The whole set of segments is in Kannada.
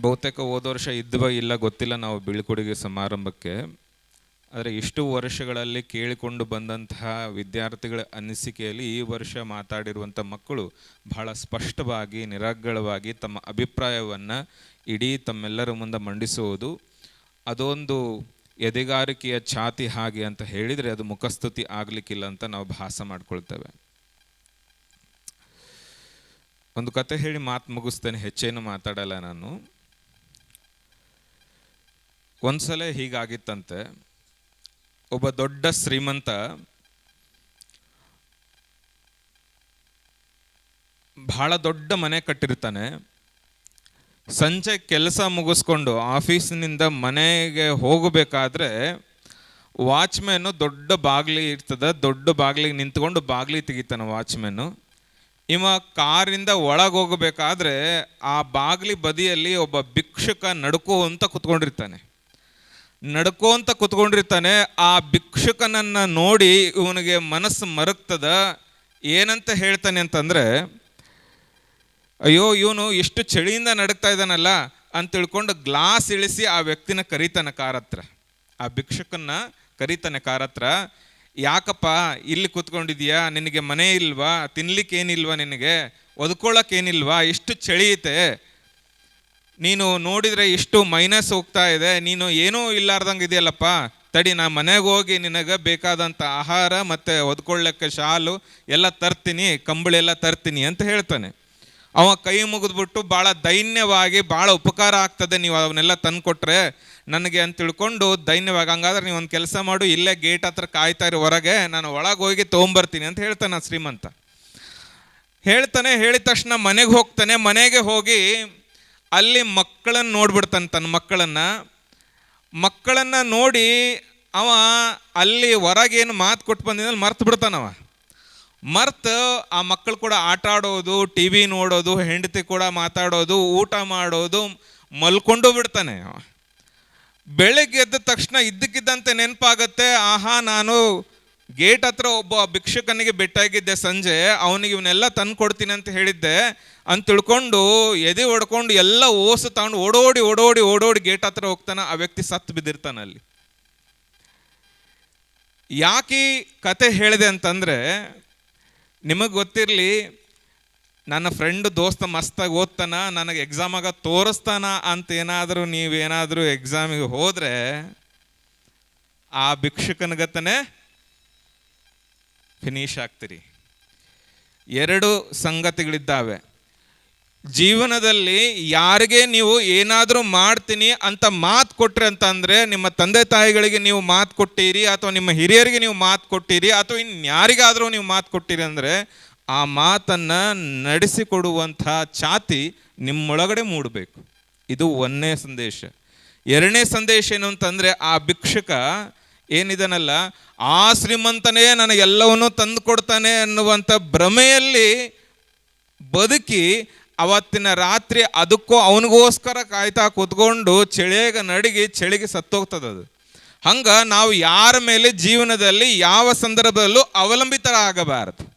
ಬಹುತೇಕ ಹೋದ ವರ್ಷ ಇದ್ವ ಇಲ್ಲ ಗೊತ್ತಿಲ್ಲ ನಾವು ಬೀಳ್ಕೊಡುಗೆ ಸಮಾರಂಭಕ್ಕೆ. ಆದರೆ ಇಷ್ಟು ವರ್ಷಗಳಲ್ಲಿ ಕೇಳಿಕೊಂಡು ಬಂದಂತಹ ವಿದ್ಯಾರ್ಥಿಗಳ ಅನಿಸಿಕೆಯಲ್ಲಿ ಈ ವರ್ಷ ಮಾತಾಡಿರುವಂಥ ಮಕ್ಕಳು ಬಹಳ ಸ್ಪಷ್ಟವಾಗಿ, ನಿರರ್ಗಳವಾಗಿ ತಮ್ಮ ಅಭಿಪ್ರಾಯವನ್ನು ಇಡೀ ತಮ್ಮೆಲ್ಲರ ಮುಂದೆ ಮಂಡಿಸುವುದು. ಅದೊಂದು ಎದೆಗಾರಿಕೆಯ ಛಾತಿ ಹಾಗೆ ಅಂತ ಹೇಳಿದರೆ ಅದು ಮುಖಸ್ತುತಿ ಆಗಲಿಕ್ಕಿಲ್ಲ ಅಂತ ನಾವು ಭಾಸ ಮಾಡ್ಕೊಳ್ತೇವೆ. ಒಂದು ಕತೆ ಹೇಳಿ ಮಾತು ಮುಗಿಸ್ತೇನೆ, ಹೆಚ್ಚೇನು ಮಾತಾಡಲ್ಲ ನಾನು. ಒಂದ್ಸಲ ಹೀಗಾಗಿತ್ತಂತೆ. ಒಬ್ಬ ದೊಡ್ಡ ಶ್ರೀಮಂತ ಬಹಳ ದೊಡ್ಡ ಮನೆ ಕಟ್ಟಿರ್ತಾನೆ. ಸಂಜೆ ಕೆಲಸ ಮುಗಿಸ್ಕೊಂಡು ಆಫೀಸಿನಿಂದ ಮನೆಗೆ ಹೋಗಬೇಕಾದ್ರೆ ವಾಚ್ಮ್ಯಾನು ದೊಡ್ಡ ಬಾಗಿಲಿ ಇರ್ತದ, ದೊಡ್ಡ ಬಾಗಿಲಿಗೆ ನಿಂತ್ಕೊಂಡು ಬಾಗಿಲಿ ತೆಗಿತಾನೆ ವಾಚ್ಮ್ಯಾನು. ಇವ ಕಾರಿಂದ ಒಳಗೆ ಹೋಗಬೇಕಾದ್ರೆ ಆ ಬಾಗಿಲಿ ಬದಿಯಲ್ಲಿ ಒಬ್ಬ ಭಿಕ್ಷುಕ ನಡ್ಕೋ ಅಂತ ಕುತ್ಕೊಂಡಿರ್ತಾನೆ. ನಡ್ಕೋಂತ ಕುತ್ಕೊಂಡಿರ್ತಾನೆ, ಆ ಭಿಕ್ಷುಕನನ್ನು ನೋಡಿ ಇವನಿಗೆ ಮನಸ್ಸು ಮರಗ್ತದ, ಏನಂತ ಹೇಳ್ತಾನೆ ಅಂತಂದ್ರೆ, ಅಯ್ಯೋ, ಇವನು ಎಷ್ಟು ಚಳಿಯಿಂದ ನಡಕ್ತಾ ಇದ್ದಾನಲ್ಲ ಅಂತ ತಿಳ್ಕೊಂಡು ಗ್ಲಾಸ್ ಇಳಿಸಿ ಆ ವ್ಯಕ್ತಿನ ಕರೀತಾನೆ ಕಾರ್ ಹತ್ರ ಆ ಭಿಕ್ಷುಕನ್ನ ಕರೀತಾನೆ ಕಾರ್ ಹತ್ರ ಯಾಕಪ್ಪ ಇಲ್ಲಿ ಕೂತ್ಕೊಂಡಿದ್ಯಾ ನಿನಗೆ ಮನೆ ಇಲ್ವಾ? ತಿನ್ಲಿಕ್ಕೆ ಏನಿಲ್ವಾ ನಿನಗೆ? ಒದ್ಕೊಳ್ಳೋಕೆ ಏನಿಲ್ವಾ? ಎಷ್ಟು ಚಳಿಯುತ್ತೆ ನೀನು ನೋಡಿದರೆ ಇಷ್ಟು ಮೈನಸ್ ಹೋಗ್ತಾ ಇದೆ. ನೀನು ಏನೂ ಇಲ್ಲಾರ್ದಂಗೆ ಇದೆಯಲ್ಲಪ್ಪ? ತಡಿ, ನಾ ಮನೆಗೆ ಹೋಗಿ ನಿನಗೆ ಬೇಕಾದಂಥ ಆಹಾರ ಮತ್ತು ಒದ್ಕೊಳ್ಳೋಕ್ಕೆ ಶಾಲು ಎಲ್ಲ ತರ್ತೀನಿ ಕಂಬಳಿ ಎಲ್ಲ ತರ್ತೀನಿ ಅಂತ ಹೇಳ್ತಾನೆ. ಅವ ಕೈ ಮುಗಿದ್ಬಿಟ್ಟು ಭಾಳ ದೈನ್ಯವಾಗಿ ಭಾಳ ಉಪಕಾರ ಆಗ್ತದೆ. ನೀವು ಅವನ್ನೆಲ್ಲ ತಂದು ಕೊಟ್ರೆ ನನಗೆ ಅಂತ ತಿಳ್ಕೊಂಡು ದೈನ್ಯವಾಗಿ ಹಂಗಾದ್ರೆ ನೀವು ಒಂದು ಕೆಲಸ ಮಾಡು, ಇಲ್ಲೇ ಗೇಟ್ ಹತ್ರ ಕಾಯ್ತಾ ಇರೋ, ಹೊರಗೆ ನಾನು ಒಳಗೆ ಹೋಗಿ ತೊಗೊಂಬರ್ತೀನಿ ಅಂತ ಹೇಳ್ತಾನೆ ಶ್ರೀಮಂತ. ಹೇಳ್ತಾನೆ, ಹೇಳಿದ ತಕ್ಷಣ ಮನೆಗೆ ಹೋಗ್ತಾನೆ. ಮನೆಗೆ ಹೋಗಿ ಅಲ್ಲಿ ಮಕ್ಕಳನ್ನು ನೋಡ್ಬಿಡ್ತಾನೆ ತನ್ನ ಮಕ್ಕಳನ್ನ. ಮಕ್ಕಳನ್ನ ನೋಡಿ ಅವ ಅಲ್ಲಿ ಹೊರಗೇನು ಮಾತು ಕೊಟ್ಟು ಬಂದಿದ್ದಲ್ಲಿ ಮರ್ತು ಬಿಡ್ತಾನವ ಮರ್ತು ಆ ಮಕ್ಕಳು ಕೂಡ ಆಟ ಆಡೋದು, ಟಿ ವಿ ನೋಡೋದು, ಹೆಂಡತಿ ಕೂಡ ಮಾತಾಡೋದು, ಊಟ ಮಾಡೋದು ಮಲ್ಕೊಂಡು ಬಿಡ್ತಾನೆ ಅವ. ಬೆಳಗ್ಗೆ ಎದ್ದ ತಕ್ಷಣ ಇದ್ದಕ್ಕಿದ್ದಂತೆ ನೆನಪಾಗತ್ತೆ, ಆಹಾ, ನಾನು ಗೇಟ್ ಹತ್ರ ಒಬ್ಬ ಭಿಕ್ಷಕನಿಗೆ ಬೆಟ್ಟಾಗಿದ್ದೆ ಸಂಜೆ, ಅವನಿಗೆ ಇವನ್ನೆಲ್ಲ ತಂದು ಕೊಡ್ತೀನಿ ಅಂತ ಹೇಳಿದ್ದೆ. ಅಂತ ತಿಳ್ಕೊಂಡು ಎದೆ ಹೊಡ್ಕೊಂಡು ಎಲ್ಲ ಓಸು ತಗೊಂಡು ಓಡೋಡಿ ಓಡೋಡಿ ಓಡೋಡಿ ಗೇಟ್ ಹತ್ರ ಹೋಗ್ತಾನೆ ಆ ವ್ಯಕ್ತಿ ಸತ್ತು ಬಿದ್ದಿರ್ತಾನೆ ಅಲ್ಲಿ. ಯಾಕೆ ಕತೆ ಹೇಳಿದೆ ಅಂತಂದ್ರೆ, ನಿಮಗೆ ಗೊತ್ತಿರಲಿ ನನ್ನ ಫ್ರೆಂಡ್ ದೋಸ್ತ ಮಸ್ತಾಗಿ ಓದ್ತಾನ, ನನಗೆ ಎಕ್ಸಾಮಾಗ ತೋರಿಸ್ತಾನ ಅಂತ ಏನಾದರೂ ನೀವೇನಾದರೂ ಎಕ್ಸಾಮಿಗೆ ಹೋದರೆ, ಆ ಭಿಕ್ಷುಕನಗತನೇ ಫಿನಿಶ್ ಆಗ್ತೀರಿ. ಎರಡು ಸಂಗತಿಗಳಿದ್ದಾವೆ. ಜೀವನದಲ್ಲಿ ಯಾರಿಗೆ ನೀವು ಏನಾದರೂ ಮಾಡ್ತೀನಿ ಅಂತ ಮಾತು ಕೊಟ್ರಿ ಅಂತಂದರೆ ನಿಮ್ಮ ತಂದೆ ತಾಯಿಗಳಿಗೆ ನೀವು ಮಾತು ಕೊಟ್ಟಿರಿ, ಅಥವಾ ನಿಮ್ಮ ಹಿರಿಯರಿಗೆ ನೀವು ಮಾತು ಕೊಟ್ಟಿರಿ, ಅಥವಾ ಇನ್ಯಾರಿಗಾದರೂ ನೀವು ಮಾತು ಕೊಟ್ಟಿರಿ ಅಂದರೆ ಆ ಮಾತನ್ನು ನಡೆಸಿಕೊಡುವಂಥ ಛಾತಿ ನಿಮ್ಮೊಳಗಡೆ ಮೂಡಬೇಕು. ಇದು ಒಂದನೇ ಸಂದೇಶ. ಎರಡನೇ ಸಂದೇಶ ಏನು ಅಂತಂದರೆ ಆ ಭಿಕ್ಷುಕ ಏನಿದನಲ್ಲ, ಆ ಶ್ರೀಮಂತನೇ ನನಗೆಲ್ಲವನ್ನೂ ತಂದು ಕೊಡ್ತಾನೆ ಅನ್ನುವಂಥ ಭ್ರಮೆಯಲ್ಲಿ ಬದುಕಿ ಅವತ್ತಿನ ರಾತ್ರಿ ಅದಕ್ಕೂ ಅವನಿಗೋಸ್ಕರ ಕಾಯ್ತಾ ಕೂತ್ಕೊಂಡು ಚಳಿಯಾಗ ನಡಿಗೆ ಚಳಿಗೆ ಸತ್ತೋಗ್ತದದು. ಹಂಗೆ ನಾವು ಯಾರ ಮೇಲೆ ಜೀವನದಲ್ಲಿ ಯಾವ ಸಂದರ್ಭದಲ್ಲೂ ಅವಲಂಬಿತರಾಗಬಾರದು.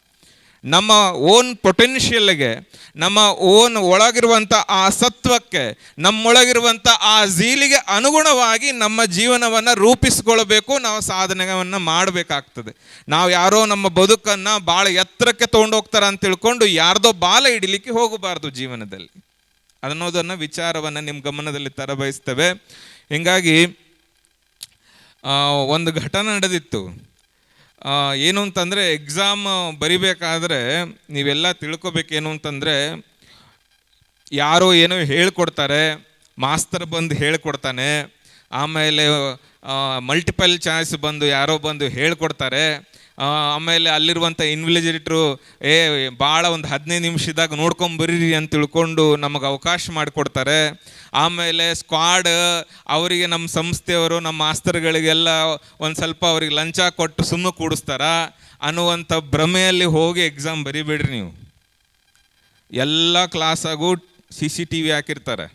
ನಮ್ಮ ಓನ್ ಪೊಟೆನ್ಷಿಯಲ್ಗೆ ನಮ್ಮ ಓನ್ ಒಳಗಿರುವಂಥ ಆ ಸತ್ವಕ್ಕೆ ನಮ್ಮೊಳಗಿರುವಂಥ ಆ ಝೀಲಿಗೆ ಅನುಗುಣವಾಗಿ ನಮ್ಮ ಜೀವನವನ್ನು ರೂಪಿಸ್ಕೊಳ್ಬೇಕು ನಾವು ಸಾಧನೆಯನ್ನು ಮಾಡಬೇಕಾಗ್ತದೆ. ನಾವು ಯಾರೋ ನಮ್ಮ ಬದುಕನ್ನು ಭಾಳ ಎತ್ತರಕ್ಕೆ ತೊಗೊಂಡೋಗ್ತಾರೆ ಅಂತ ತಿಳ್ಕೊಂಡು ಯಾರ್ದೋ ಬಾಲ ಹಿಡಿಲಿಕ್ಕೆ ಹೋಗಬಾರ್ದು ಜೀವನದಲ್ಲಿ. ಅನ್ನೋದನ್ನು ವಿಚಾರವನ್ನು ನಿಮ್ಮ ಗಮನದಲ್ಲಿ ತರಬಯಸ್ತೇವೆ. ಹೀಗಾಗಿ ಆ, ಒಂದು ಘಟನೆ ನಡೆದಿತ್ತು. ಏನು ಅಂತಂದರೆ ಎಕ್ಸಾಮ್ ಬರಿಬೇಕಾದ್ರೆ ನೀವೆಲ್ಲ ತಿಳ್ಕೊಬೇಕೇನು ಅಂತಂದರೆ ಯಾರೋ ಏನೋ ಹೇಳ್ಕೊಡ್ತಾರೆ, ಮಾಸ್ತರ್ ಬಂದು ಹೇಳ್ಕೊಡ್ತಾನೆ, ಆಮೇಲೆ ಮಲ್ಟಿಪಲ್ ಚಾಯ್ಸ್ ಬಂದು ಯಾರೋ ಬಂದು ಹೇಳ್ಕೊಡ್ತಾರೆ ಆಮೇಲೆ ಅಲ್ಲಿರುವಂಥ ಇನ್ವಿಜಿಲೇಟ್ರು ಏ ಭಾಳ ಒಂದು ಹದಿನೈದು ನಿಮಿಷದಾಗ ನೋಡ್ಕೊಂಬರೀರಿ ಅಂತ ತಿಳ್ಕೊಂಡು ನಮಗೆ ಅವಕಾಶ ಮಾಡಿಕೊಡ್ತಾರೆ. ಆಮೇಲೆ ಸ್ಕ್ವಾಡ್ ಅವರಿಗೆ ನಮ್ಮ ಸಂಸ್ಥೆಯವರು ನಮ್ಮ ಮಾಸ್ತರ್ಗಳಿಗೆಲ್ಲ ಒಂದು ಸ್ವಲ್ಪ ಅವ್ರಿಗೆ ಲಂಚ ಕೊಟ್ಟು ಸುಮ್ಮನೆ ಕೂಡಿಸ್ತಾರ? ಅನ್ನುವಂಥ ಭ್ರಮೆಯಲ್ಲಿ ಹೋಗಿ ಎಕ್ಸಾಮ್ ಬರಿಬೇಡ್ರಿ ನೀವು. ಎಲ್ಲ ಕ್ಲಾಸಾಗೂ ಸಿ ಸಿ ಟಿ ವಿ ಹಾಕಿರ್ತಾರೆ.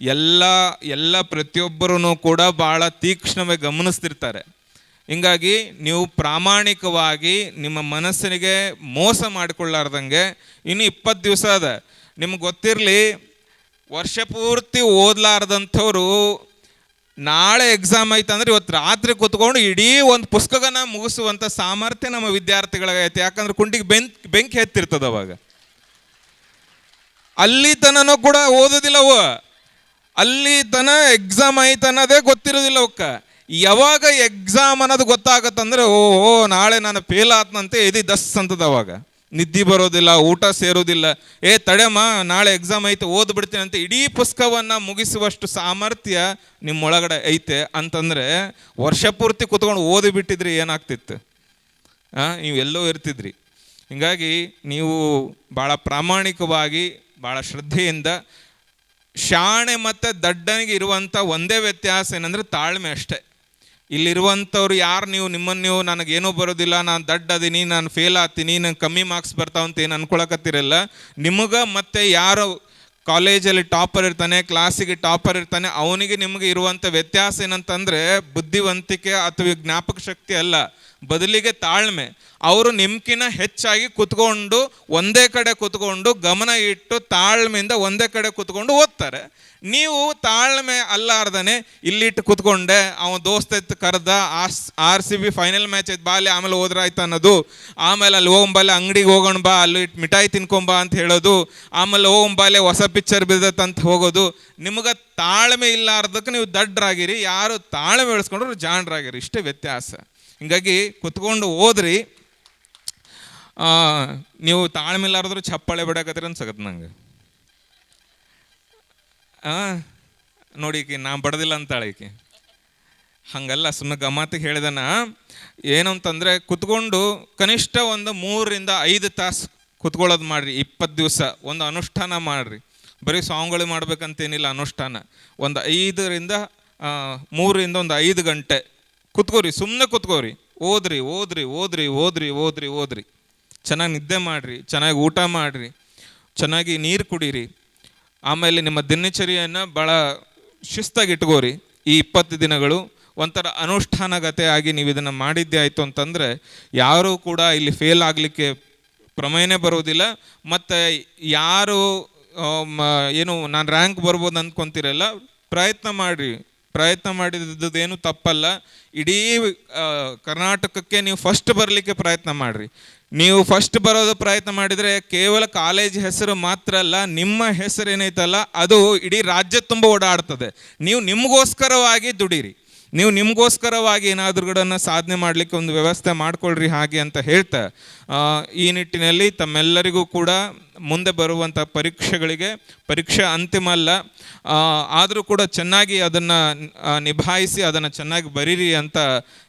ಎಲ್ಲ ಎಲ್ಲ ಪ್ರತಿಯೊಬ್ಬರೂ ಕೂಡ ಭಾಳ ತೀಕ್ಷ್ಣವಾಗಿ ಗಮನಿಸ್ತಿರ್ತಾರೆ. ಹಿಂಗಾಗಿ ನೀವು ಪ್ರಾಮಾಣಿಕವಾಗಿ ನಿಮ್ಮ ಮನಸ್ಸಿನಿಗೆ ಮೋಸ ಮಾಡಿಕೊಳ್ಳಾರ್ದಂಗೆ ಇನ್ನು ಇಪ್ಪತ್ತು ದಿವಸ ಅದ. ನಿಮ್ಗೆ ಗೊತ್ತಿರಲಿ, ವರ್ಷ ಪೂರ್ತಿ ಓದ್ಲಾರ್ದಂಥವ್ರು ನಾಳೆ ಎಕ್ಸಾಮ್ ಐತಂದ್ರೆ ಇವತ್ತು ರಾತ್ರಿ ಕೂತ್ಕೊಂಡು ಇಡೀ ಒಂದು ಪುಸ್ತಕನ ಮುಗಿಸುವಂಥ ಸಾಮರ್ಥ್ಯ ನಮ್ಮ ವಿದ್ಯಾರ್ಥಿಗಳಿಗೈತೆ ಯಾಕಂದ್ರೆ ಕುಂಡಿಗೆ ಬೆಂಕ್, ಬೆಂಕಿ ಎತ್ತಿರ್ತದೆ ಅವಾಗ. ಅಲ್ಲಿ ತನನೂ ಕೂಡ ಓದೋದಿಲ್ಲ ಅವ ಅಲ್ಲಿ ತನ ಎಕ್ಸಾಮ್ ಆಯ್ತು ಅನ್ನೋದೇ ಗೊತ್ತಿರೋದಿಲ್ಲ ಅವಕ್ಕ. ಯಾವಾಗ ಎಕ್ಸಾಮ್ ಅನ್ನೋದು ಗೊತ್ತಾಗತ್ತಂದ್ರೆ, ಓ ಓ, ನಾಳೆ ನಾನು ಫೇಲ್ ಆತ್ನಂತೆ ಎದಿ ದಸ್ ಅಂತದ ಅವಾಗ. ನಿದ್ದೆ ಬರೋದಿಲ್ಲ, ಊಟ ಸೇರೋದಿಲ್ಲ. ಏ ತಡೆಮ್ಮ ನಾಳೆ ಎಕ್ಸಾಮ್ ಐತೆ ಓದ್ಬಿಡ್ತೀನಿ ಅಂತ ಇಡೀ ಪುಸ್ತಕವನ್ನು ಮುಗಿಸುವಷ್ಟು ಸಾಮರ್ಥ್ಯ ನಿಮ್ಮೊಳಗಡೆ ಐತೆ ಅಂತಂದರೆ, ವರ್ಷ ಪೂರ್ತಿ ಕುತ್ಕೊಂಡು ಓದಿ ಬಿಟ್ಟಿದ್ರೆ ಏನಾಗ್ತಿತ್ತು ನೀವು ಎಲ್ಲೋ ಇರ್ತಿದ್ರಿ. ಹಿಂಗಾಗಿ ನೀವು ಭಾಳ ಪ್ರಾಮಾಣಿಕವಾಗಿ ಭಾಳ ಶ್ರದ್ಧೆಯಿಂದ ಶಾಣೆ ಮತ್ತು ದಡ್ಡನಿಗೆ ಇರುವಂಥ ಒಂದೇ ವ್ಯತ್ಯಾಸ ಏನಂದ್ರೆ ತಾಳ್ಮೆ ಅಷ್ಟೇ. ಇಲ್ಲಿರುವಂಥವ್ರು ಯಾರು ನೀವು ನಿಮ್ಮನ್ನು ನೀವು, ನನಗೇನೂ ಬರೋದಿಲ್ಲ, ನಾನು ದಡ್ಡ ಅದೀನಿ, ನಾನು ಫೇಲ್ ಆತೀನಿ ನಂಗೆ ಕಮ್ಮಿ ಮಾರ್ಕ್ಸ್ ಬರ್ತಾವಂತ ಏನು ಅನ್ಕೊಳಕತ್ತಿರಲ್ಲ ನಿಮಗೆ ಮತ್ತೆ ಯಾರು ಕಾಲೇಜಲ್ಲಿ ಟಾಪರ್ ಇರ್ತಾನೆ ಕ್ಲಾಸಿಗೆ ಟಾಪರ್ ಇರ್ತಾನೆ, ಅವನಿಗೆ ನಿಮಗೆ ಇರುವಂಥ ವ್ಯತ್ಯಾಸ ಏನಂತಂದರೆ ಬುದ್ಧಿವಂತಿಕೆ ಅಥವಾ ಜ್ಞಾಪಕ ಶಕ್ತಿ ಅಲ್ಲ. ಬದಲಿಗೆ ತಾಳ್ಮೆ. ಅವರು ನಿಮ್ಕಿನ ಹೆಚ್ಚಾಗಿ ಕುತ್ಕೊಂಡು ಒಂದೇ ಕಡೆ ಕುತ್ಕೊಂಡು ಗಮನ ಇಟ್ಟು ತಾಳ್ಮೆಯಿಂದ ಒಂದೇ ಕಡೆ ಕುತ್ಕೊಂಡು ಓದ್ತಾರೆ. ನೀವು ತಾಳ್ಮೆ ಅಲ್ಲಾರ್ದನೆ ಇಲ್ಲಿಟ್ಟು ಕುತ್ಕೊಂಡೆ, ಅವ ದೋಸ್ತ ಎತ್ತು ಕರೆದ R R C B final match ಐತೆ ಬಾ, ಅಲ್ಲಿ ಆಮೇಲೆ ಹೋದ್ರಾಯ್ತು ಅನ್ನೋದು. ಆಮೇಲೆ ಅಲ್ಲಿ ಹೋಗಂಬಲ್ಲಿ ಅಂಗಡಿಗೆ ಹೋಗೋಣ ಬಾ, ಅಲ್ಲಿ ಇಟ್ಟು ಮಿಠಾಯಿ ತಿನ್ಕೊಂಬಾ ಅಂತ ಹೇಳೋದು. ಆಮೇಲೆ ಹೋಗಂಬಲ್ಲಿ ಹೊಸ ಪಿಕ್ಚರ್ ಅಂತ ಹೋಗೋದು. ನಿಮಗೆ ತಾಳ್ಮೆ ಇಲ್ಲಾರ್ದಕ್ಕೆ ನೀವು ದಡ್ಡರಾಗಿರಿ ಯಾರು ತಾಳ್ಮೆ ಬೆಳೆಸ್ಕೊಂಡ್ರು ಜಾಣರಾಗಿರಿ. ಇಷ್ಟೇ ವ್ಯತ್ಯಾಸ. ಹಿಂಗಾಗಿ ಕುತ್ಕೊಂಡು ಓದ್ರಿ. ನೀವು ತಾಳ್ಮೆ ಇಲ್ಲಾರ್ದ್ರು ಚಪ್ಪಾಳೆ ಬಿಡಾಕತ್ರಿ ಅನ್ಸಕತ್ ನಂಗೆ. ನೋಡಿ ಈಕಿ, ನಾ ಬಡದಿಲ್ಲ ಅಂತಾಳೆ ಈಕಿ. ಹಂಗಲ್ಲ ಸುಮ್ಮನೆ ಗಮಾತಿಗೆ ಹೇಳಿದನ. ಏನಂತಂದರೆ ಕುತ್ಕೊಂಡು ಕನಿಷ್ಠ ಒಂದು ಮೂರರಿಂದ ಐದು ತಾಸು ಕುತ್ಕೊಳ್ಳೋದು ಮಾಡ್ರಿ, ಇಪ್ಪತ್ತು ದಿವಸ ಒಂದು ಅನುಷ್ಠಾನ ಮಾಡ್ರಿ. ಬರೀ ಸಾಂಗ್ಗಳು ಮಾಡ್ಬೇಕಂತೇನಿಲ್ಲ ಅನುಷ್ಠಾನ. ಒಂದು ಐದರಿಂದ ಮೂರರಿಂದ ಒಂದು ಐದು ಗಂಟೆ ಕುತ್ಕೋರಿ ಸುಮ್ಮನೆ ಕುತ್ಕೋರಿ. ಓದ್ರಿ ಓದ್ರಿ ಓದ್ರಿ ಓದ್ರಿ ಓದ್ರಿ ಓದ್ರಿ. ಚೆನ್ನಾಗಿ ನಿದ್ದೆ ಮಾಡಿರಿ, ಚೆನ್ನಾಗಿ ಊಟ ಮಾಡಿರಿ, ಚೆನ್ನಾಗಿ ನೀರು ಕುಡೀರಿ. ಆಮೇಲೆ ನಿಮ್ಮ ದಿನಚರಿಯನ್ನು ಭಾಳ ಶಿಸ್ತಾಗಿ ಇಟ್ಕೋರಿ. ಈ ಇಪ್ಪತ್ತು ದಿನಗಳು ಒಂಥರ ಅನುಷ್ಠಾನಗತೆ ಆಗಿ ನೀವು ಇದನ್ನು ಮಾಡಿದ್ದೆ ಆಯಿತು ಅಂತಂದರೆ, ಯಾರೂ ಕೂಡ ಇಲ್ಲಿ ಫೇಲ್ ಆಗಲಿಕ್ಕೆ ಪ್ರಮೇಯನೇ ಬರೋದಿಲ್ಲ. ಮತ್ತು ಯಾರು ಏನು, ನಾನು ರ್ಯಾಂಕ್ ಬರ್ಬೋದು ಅಂದ್ಕೊಂತೀರಲ್ಲ ಪ್ರಯತ್ನ ಮಾಡಿರಿ. ಪ್ರಯತ್ನ ಮಾಡಿದ್ದುದೇನು ತಪ್ಪಲ್ಲ. ಇಡೀ ಕರ್ನಾಟಕಕ್ಕೆ ನೀವು ಫಸ್ಟ್ ಬರಲಿಕ್ಕೆ ಪ್ರಯತ್ನ ಮಾಡಿರಿ. ನೀವು ಫಸ್ಟ್ ಬರೋದು ಪ್ರಯತ್ನ ಮಾಡಿದರೆ ಕೇವಲ ಕಾಲೇಜ್ ಹೆಸರು ಮಾತ್ರ ಅಲ್ಲ, ನಿಮ್ಮ ಹೆಸರು ಏನೈತಲ್ಲ, ಅದು ಇಡೀ ರಾಜ್ಯ ತುಂಬ ಓಡಾಡ್ತದೆ. ನೀವು ನಿಮಗೋಸ್ಕರವಾಗಿ ದುಡೀರಿ. ನೀವು ನಿಮಗೋಸ್ಕರವಾಗಿ ಏನಾದ್ರೂ ಸಾಧನೆ ಮಾಡಲಿಕ್ಕೆ ಒಂದು ವ್ಯವಸ್ಥೆ ಮಾಡಿಕೊಳ್ಳ್ರಿ ಹಾಗೆ ಅಂತ ಹೇಳ್ತಾ ಈ ನಿಟ್ಟಿನಲ್ಲಿ ತಮ್ಮೆಲ್ಲರಿಗೂ ಕೂಡ ಮುಂದೆ ಬರುವಂಥ ಪರೀಕ್ಷೆಗಳಿಗೆ ಪರೀಕ್ಷೆ ಅಂತಿಮ ಅಲ್ಲ. ಆದರೂ ಕೂಡ ಚೆನ್ನಾಗಿ ಅದನ್ನು ನಿಭಾಯಿಸಿ ಅದನ್ನು ಚೆನ್ನಾಗಿ ಬರೀರಿ ಅಂತ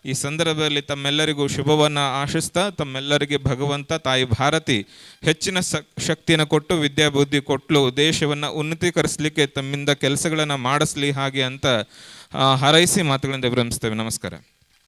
ಈ ಸಂದರ್ಭದಲ್ಲಿ ತಮ್ಮೆಲ್ಲರಿಗೂ ಶುಭವನ್ನು ಆಶಿಸ್ತಾ, ತಮ್ಮೆಲ್ಲರಿಗೆ ಭಗವಂತ ತಾಯಿ ಭಾರತಿ ಹೆಚ್ಚಿನ ಶಕ್ತಿಯನ್ನು ಕೊಟ್ಟು ವಿದ್ಯಾಬುದ್ಧಿ ಕೊಟ್ಟಲು ದೇಶವನ್ನು ಉನ್ನತೀಕರಿಸಲಿಕ್ಕೆ ತಮ್ಮಿಂದ ಕೆಲಸಗಳನ್ನು ಮಾಡಿಸ್ಲಿ ಹಾಗೆ ಅಂತ ಹಾರೈಸಿ ಮಾತುಗಳಿಂದ ವಿರಮಿಸ್ತೇವೆ. ನಮಸ್ಕಾರ.